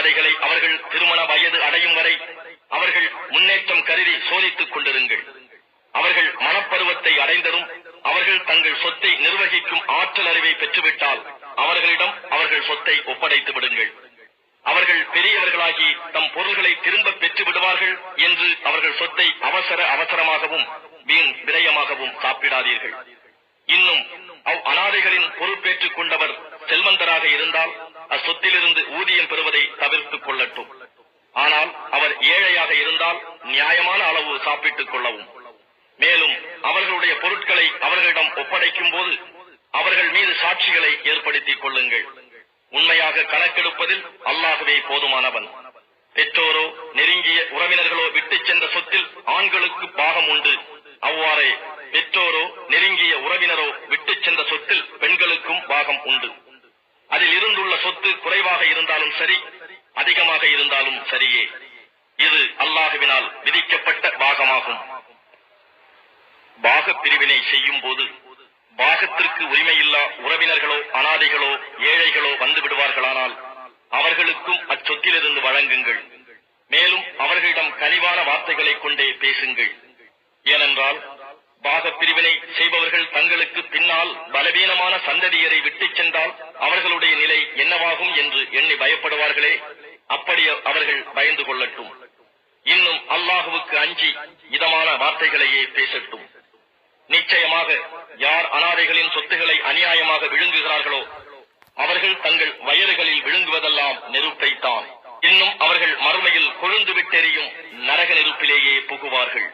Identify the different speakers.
Speaker 1: பாதைகளை அவர்கள் திருமண வயது அடையும் வரை அவர்கள் முன்னேற்றம் கருதி சோதித்துக் கொண்டிருங்கள். அவர்கள் மனப்பருவத்தை அடைந்ததும் அவர்கள் தங்கள் சொத்தை நிர்வகிக்கும் ஆற்றல் அறிவை பெற்றுவிட்டால் அவர்களிடம் அவர்கள் சொத்தை ஒப்படைத்து விடுங்கள். அவர்கள் பெரியவர்களாகி தம் பொருள்களை திரும்ப பெற்று விடுவார்கள் என்று அவர்கள் சொத்தை அவசர அவசரமாகவும் வீண் விரயமாகவும் சாப்பிடாதீர்கள். இன்னும் அவ் அனாதைகளின் பொறுப்பேற்றுக் கொண்டவர் செல்வந்தராக இருந்தால் அச்சொத்திலிருந்து ஊதியம் பெறுவதை தவிர்த்துக் கொள்ளட்டும். ஆனால் அவர் ஏழையாக இருந்தால் நியாயமான அளவு சாப்பிட்டுக் கொள்ளவும். மேலும் அவர்களுடைய பொருட்களை அவர்களிடம் ஒப்படைக்கும் போது அவர்கள் மீது சாட்சிகளை ஏற்படுத்திக் கொள்ளுங்கள். உண்மையாக கணக்கெடுப்பதில் அல்லாகவே போதுமானவன். பெற்றோரோ நெருங்கிய உறவினர்களோ விட்டுச் சென்ற சொத்தில் ஆண்களுக்கு பாகம் உண்டு. அவ்வாறே பெற்றோரோ நெருங்கிய உறவினரோ விட்டுச் சென்ற சொத்தில் பெண்களுக்கும் பாகம் உண்டு. அதில் இருந்துள்ள சொத்து குறைவாக இருந்தாலும் சரி அதிகமாக இருந்தாலும் சரியே. இது அல்லாஹுவினால் விதிக்கப்பட்ட பாகமாகும். பாக பிரிவினை செய்யும் போது பாகத்திற்கு உரிமையில்லா உறவினர்களோ அனாதைகளோ ஏழைகளோ வந்து விடுவார்களானால் அவர்களுக்கும் அச்சொத்திலிருந்து வழங்குங்கள். மேலும் அவர்களிடம் கனிவான வார்த்தைகளை கொண்டே பேசுங்கள். ஏனென்றால் பாக பிரிவினை செய்பவர்கள் தங்களுக்கு பின்னால் பலவீனமான சந்ததியரை விட்டுச் சென்றால் ஆகும் என்று எண்ணி பயப்படுவார்களே அப்படி அவர்கள் பயந்து கொள்ளட்டும். இன்னும் அல்லாஹுவுக்கு அஞ்சி இதமான வார்த்தைகளையே பேசட்டும். நிச்சயமாக யார் அனாதைகளின் சொத்துக்களை அநியாயமாக விழுங்குகிறார்களோ அவர்கள் தங்கள் வயல்களில் விழுங்குவதெல்லாம் நெருப்பைத்தான். இன்னும் அவர்கள் மறுமையில் கொழுந்து விட்டெறியும் நரக நெருப்பிலேயே புகுவார்கள்.